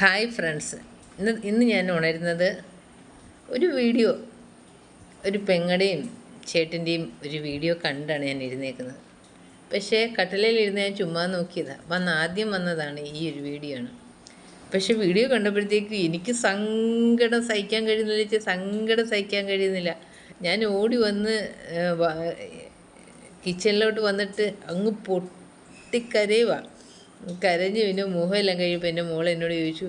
Hi friends ഇന്ന് ഇന്ന് ഞാൻ ഉണരുന്നത് ഒരു വീഡിയോ ഒരു പെങ്ങടെയും ചേട്ടന്റെയും ഒരു വീഡിയോ കണ്ടാണ് ഞാൻ ഇരുന്നേക്കുന്നത് പക്ഷേ കട്ടിലയിലിരുന്ന് ഞാൻ ചുമ്മാ നോക്കിയതാണ് വന്ന് ആദ്യം വന്നതാണ് ഈ ഒരു വീഡിയോ ആണ്. പക്ഷെ വീഡിയോ കണ്ടപ്പോഴത്തേക്ക് എനിക്ക് സങ്കടം സഹിക്കാൻ കഴിയുന്നില്ല വെച്ചാൽ സങ്കടം സഹിക്കാൻ കഴിയുന്നില്ല. ഞാൻ ഓടി വന്ന് കിച്ചണിലോട്ട് വന്നിട്ട് അങ്ങ് പൊട്ടിക്കരയുക കരഞ്ഞു പിന്നെ മുഖമെല്ലാം കഴിയുമ്പോൾ എന്റെ മോൾ എന്നോട് ചോദിച്ചു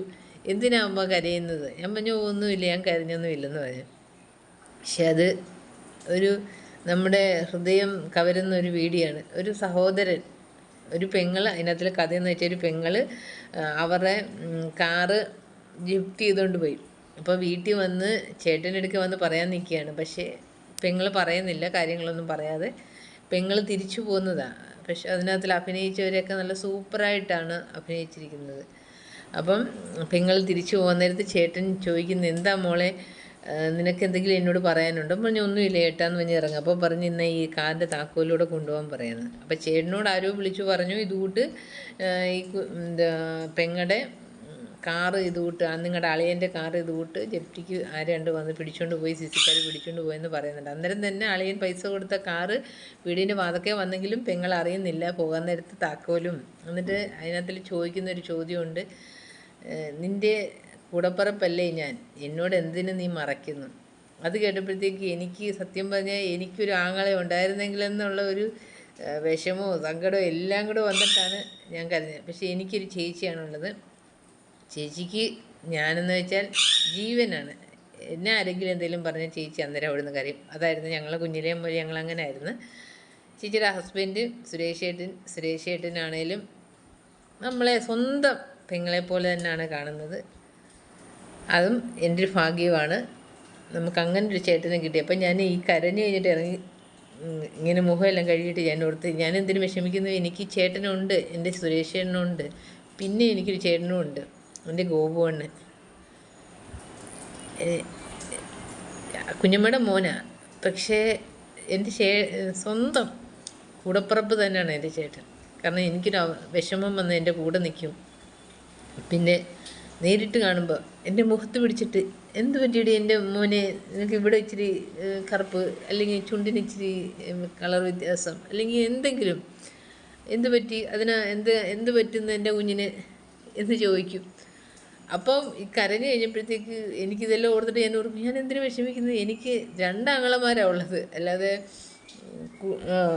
എന്തിനാ കരയുന്നത്? ഞാൻ പറഞ്ഞു ഒന്നുമില്ല ഞാൻ കരഞ്ഞൊന്നും ഇല്ലെന്ന് പറഞ്ഞു. പക്ഷെ അത് ഒരു നമ്മുടെ ഹൃദയം കവരുന്ന ഒരു വീഡിയോ ആണ് ഒരു സഹോദരൻ ഒരു പെങ്ങൾ അതിനകത്തിലെ കഥയെന്ന് വെച്ചാൽ ഒരു പെങ്ങൾ അവരുടെ കാറ് ജിഫ്റ്റ് ചെയ്തുകൊണ്ട് പോയി. അപ്പോൾ വീട്ടിൽ വന്ന് ചേട്ടന്റെ അടുക്ക് വന്ന് പറയാൻ നിൽക്കുകയാണ് പക്ഷേ പെങ്ങൾ പറയുന്നില്ല കാര്യങ്ങളൊന്നും പറയാതെ. പെങ്ങൾ തിരിച്ചു പോകുന്നതാണ് പക്ഷെ അതിനകത്തിൽ അഭിനയിച്ചവരെയൊക്കെ നല്ല സൂപ്പറായിട്ടാണ് അഭിനയിച്ചിരിക്കുന്നത്. അപ്പം പെങ്ങൾ തിരിച്ചു പോകുന്നേരത്ത് ചേട്ടൻ ചോദിക്കുന്നു എന്താ മോളെ നിനക്ക് എന്തെങ്കിലും എന്നോട് പറയാനുണ്ടോ? പറഞ്ഞു ഒന്നുമില്ല ഏട്ടാന്ന് പറഞ്ഞ് ഇറങ്ങും. അപ്പോൾ പറഞ്ഞ് ഇന്ന് ഈ കാറിന്റെ താക്കോലൂടെ കൊണ്ടുപോകാൻ പറയുന്നത് അപ്പോൾ ചേട്ടനോട് ആരോ വിളിച്ചു പറഞ്ഞു ഇതുകൂട്ട് ഈ പെങ്ങളുടെ കാറ് ഇതുകൂട്ട് ആ നിങ്ങളുടെ അളിയന്റെ കാറ് വിട്ട് ജപ്റ്റിക്ക് ആരാണ്ട് വന്ന് പിടിച്ചുകൊണ്ട് പോയി സിസിക്കാർ പിടിച്ചുകൊണ്ട് പോയെന്ന് പറയുന്നുണ്ട്. അന്നേരം തന്നെ അളിയൻ പൈസ കൊടുത്ത കാറ് വീടിന്റെ വാതക്കെ വന്നെങ്കിലും പെങ്ങൾ അറിയുന്നില്ല പോകാൻ നേരത്ത് താക്കോലും. എന്നിട്ട് അതിനകത്തിൽ ചോദിക്കുന്ന ഒരു ചോദ്യമുണ്ട് നിന്റെ കൂടപ്പറപ്പല്ലേ ഞാൻ? എന്നോട് എന്തിനു നീ മറയ്ക്കുന്നു? അത് കേട്ടപ്പോഴത്തേക്ക് എനിക്ക് സത്യം പറഞ്ഞാൽ എനിക്കൊരു ആങ്ങളെ ഉണ്ടായിരുന്നെങ്കിലെന്നുള്ള ഒരു വിഷമോ സങ്കടമോ എല്ലാം കൂടെ വന്നിട്ടാണ് ഞാൻ കരുതുന്നത് പക്ഷേ എനിക്കൊരു ചേച്ചിയാണുള്ളത് ചേച്ചിക്ക് ഞാനെന്ന് വെച്ചാൽ ജീവനാണ്. എന്നെ ആരെങ്കിലും എന്തെങ്കിലും പറഞ്ഞ ചേച്ചി അന്നേരം അവിടുന്ന് കരയും. അതായിരുന്നു ഞങ്ങൾ കുഞ്ഞിലേ മുതൽ ഞങ്ങൾ അങ്ങനെ ആയിരുന്നു ചേച്ചിയുടെ ഹസ്ബൻഡ് സുരേഷ് ഏട്ടൻ സുരേഷ് ഏട്ടനാണേലും നമ്മളെ സ്വന്തം പെങ്ങളെ പോലെ തന്നെയാണ് കാണുന്നത്. അതും എന്റെ ഒരു ഭാഗ്യമാണ്. നമുക്ക് അങ്ങനെ ഒരു ചേട്ടനെ കിട്ടി. അപ്പം ഞാൻ ഈ കരഞ്ഞു കഴിഞ്ഞിട്ട് ഇറങ്ങി ഇങ്ങനെ മുഖമെല്ലാം കഴുകിയിട്ട് ഞാൻ ഓർത്ത് ഞാൻ എന്തിനു വിഷമിക്കുന്നു? എനിക്ക് ചേട്ടനുണ്ട്. എന്റെ സുരേഷ് ചേട്ടനുണ്ട് പിന്നെ എനിക്കൊരു ചേട്ടനും ഉണ്ട് എന്റെ ഗോപുവണ്ണൻ ഏ- കുഞ്ഞമ്മയുടെ മോനാ. പക്ഷേ എന്റെ ചേ സ്വന്തം കൂടപ്പുറപ്പ് തന്നെയാണ് എന്റെ ചേട്ടൻ. കാരണം എനിക്കൊരു വിഷമം വന്ന് എന്റെ കൂടെ നിൽക്കും. പിന്നെ നേരിട്ട് കാണുമ്പോൾ എന്റെ മുഖത്ത് പിടിച്ചിട്ട് എന്ത് പറ്റിയിട്ട് എന്റെ മോനെ? നിനക്ക് ഇവിടെ ഇച്ചിരി കറുപ്പ് അല്ലെങ്കിൽ ചുണ്ടിന് ഇച്ചിരി കളർ വ്യത്യാസം അല്ലെങ്കിൽ എന്തെങ്കിലും എന്ത് പറ്റി? അതിന് എന്ത് എന്ത് പറ്റുന്ന എന്റെ കുഞ്ഞിന്? എന്ന് ചോദിക്കും. അപ്പം കരഞ്ഞു കഴിഞ്ഞപ്പോഴത്തേക്ക് എനിക്കിതെല്ലാം ഓർത്തിട്ട് ഞാൻ ഓർക്കും ഞാൻ എന്തിനു വിഷമിക്കുന്നത്? എനിക്ക് രണ്ടാങ്ങളമാരാണ് ഉള്ളത്. അല്ലാതെ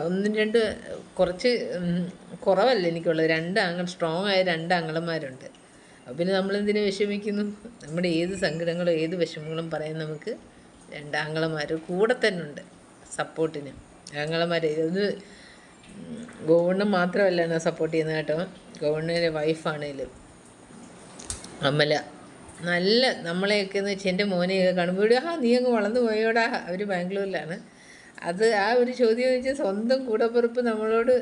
ഒന്നും രണ്ട് കുറച്ച് കുറവല്ല എനിക്കുള്ളത്. രണ്ട് ആങ്ങൾ സ്ട്രോങ് ആയ രണ്ട് ആങ്ങളമാരുണ്ട് അപ്പം പിന്നെ നമ്മളെന്തിനു വിഷമിക്കുന്നു? നമ്മുടെ ഏത് സങ്കടങ്ങളും ഏത് വിഷമങ്ങളും പറയാൻ നമുക്ക് രണ്ട് ആങ്ങളമാർ കൂടെ തന്നെ ഉണ്ട്. സപ്പോർട്ടിന്. ആങ്ങളമാരെ ഇത് ഗവൺമെന്റ് മാത്രമല്ല സപ്പോർട്ട് ചെയ്യുന്ന കേട്ടോ. ഗവൺമെന്റ് വൈഫാണേലും അമല. നല്ല നമ്മളെയൊക്കെ എന്ന് വെച്ചാൽ എന്റെ മോനെയൊക്കെ കാണുമ്പോൾ ആ നീ അങ്ങ് വളർന്നു പോയോടാ. അവർ ബാംഗ്ലൂരിലാണ്. അത് ആ ഒരു ചോദ്യം ചോദിച്ചാൽ സ്വന്തം കൂടപ്പുറപ്പ് നമ്മളോട്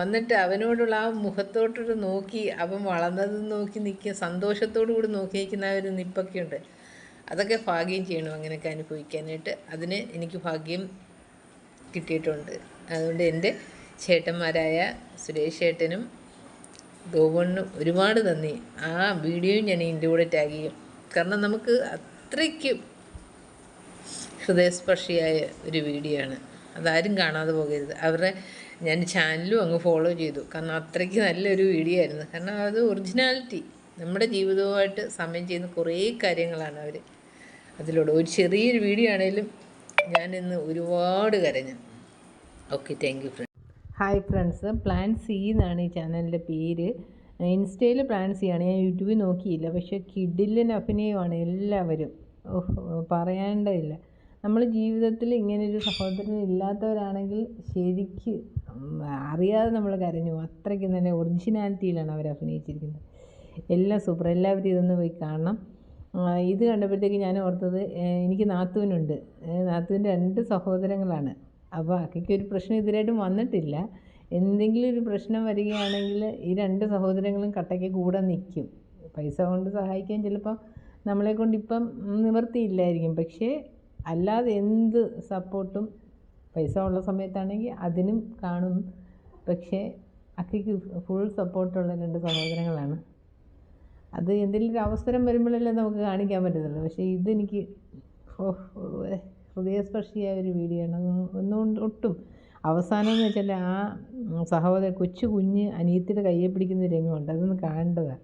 വന്നിട്ട് അവനോടുള്ള ആ മുഖത്തോട്ടൊരു നോക്കി അവൻ വളർന്നത് നോക്കി നിൽക്കുക സന്തോഷത്തോടു കൂടി നോക്കി നിൽക്കുന്ന ആ ഒരു നിപ്പൊക്കെ ഉണ്ട്. അതൊക്കെ ഭാഗ്യം ചെയ്യണം അങ്ങനെയൊക്കെ അനുഭവിക്കാനായിട്ട്. അതിന് എനിക്ക് ഭാഗ്യം കിട്ടിയിട്ടുണ്ട്. അതുകൊണ്ട് എന്റെ ചേട്ടന്മാരായ സുരേഷ് ചേട്ടനും ഗോവണ്ണും ഒരുപാട് നന്ദി. ആ വീഡിയോയും ഞാൻ ഇതിന്റെ കൂടെ ടാഗ് ചെയ്യും. കാരണം നമുക്ക് അത്രയ്ക്കും ഹൃദയസ്പർശിയായ ഒരു വീഡിയോ ആണ്. അതാരും കാണാതെ പോകരുത്. അവരുടെ ഞാൻ ചാനലും അങ്ങ് ഫോളോ ചെയ്തു. കാരണം അത്രയ്ക്ക് നല്ലൊരു വീഡിയോ ആയിരുന്നു. കാരണം അത് ഒറിജിനാലിറ്റി നമ്മുടെ ജീവിതവുമായിട്ട് സമയം ചെയ്യുന്ന കുറേ കാര്യങ്ങളാണ് അവർ അതിലൂടെ. ഒരു ചെറിയൊരു വീഡിയോ ആണെങ്കിലും ഞാനിന്ന് ഒരുപാട് കരഞ്ഞു. Okay thank you friend hi friends plan C എന്നാണ് ഈ ചാനലിന്റെ പേര്. ഇൻസ്റ്റയിൽ പ്ലാൻ സി ആണ്. ഞാൻ യൂട്യൂബിൽ നോക്കിയില്ല. പക്ഷേ കിഡിലിന് അഭിനയമാണ് എല്ലാവരും. ഓഹ് പറയേണ്ടതില്ല. നമ്മൾ ജീവിതത്തിൽ ഇങ്ങനൊരു സഹോദരൻ ഇല്ലാത്തവരാണെങ്കിൽ ശരിക്ക് അറിയാതെ നമ്മൾ കരഞ്ഞു അത്രയ്ക്ക് തന്നെ ഒറിജിനാലിറ്റിയിലാണ് അവർ അഭിനയിച്ചിരിക്കുന്നത്. എല്ലാം സൂപ്പർ എല്ലാവരും ഇതൊന്ന് പോയി കാണണം. ഇത് കണ്ടപ്പോഴത്തേക്ക് ഞാൻ ഓർത്തത് എനിക്ക് നാത്തൂനുണ്ട്. നാത്തുവിന്റെ രണ്ട് സഹോദരങ്ങളാണ്. അപ്പോൾ അക്കയ്ക്ക് ഒരു പ്രശ്നം ഇതുവരെയായിട്ടും വന്നിട്ടില്ല. എന്തെങ്കിലും ഒരു പ്രശ്നം വരികയാണെങ്കിൽ ഈ രണ്ട് സഹോദരങ്ങളും കട്ടയ്ക്ക് കൂടെ നിൽക്കും. പൈസ കൊണ്ട് സഹായിക്കാൻ ചിലപ്പം നമ്മളെ കൊണ്ട് ഇപ്പം നിവർത്തിയില്ലായിരിക്കും. പക്ഷേ അല്ലാതെ എന്ത് സപ്പോർട്ടും പൈസ ഉള്ള സമയത്താണെങ്കിൽ അതിനും കാണും. പക്ഷേ അക്കയ്ക്ക് ഫുൾ സപ്പോർട്ടുള്ള രണ്ട് സഹോദരങ്ങളാണ്. അത് എന്തെങ്കിലും ഒരു അവസരം വരുമ്പോഴല്ലേ നമുക്ക് കാണിക്കാൻ പറ്റത്തുള്ളൂ. പക്ഷേ ഇതെനിക്ക് ഓ ഹൃദയസ്പർശിയായ ഒരു വീഡിയോ ആണ്. അത് ഒന്നും ഒട്ടും. അവസാനം എന്ന് വെച്ചാൽ ആ സഹോദരൻ കൊച്ചു കുഞ്ഞ് അനിയത്തിയുടെ കയ്യെ പിടിക്കുന്ന രംഗമുണ്ട്. അതൊന്ന് കാണേണ്ടതാണ്.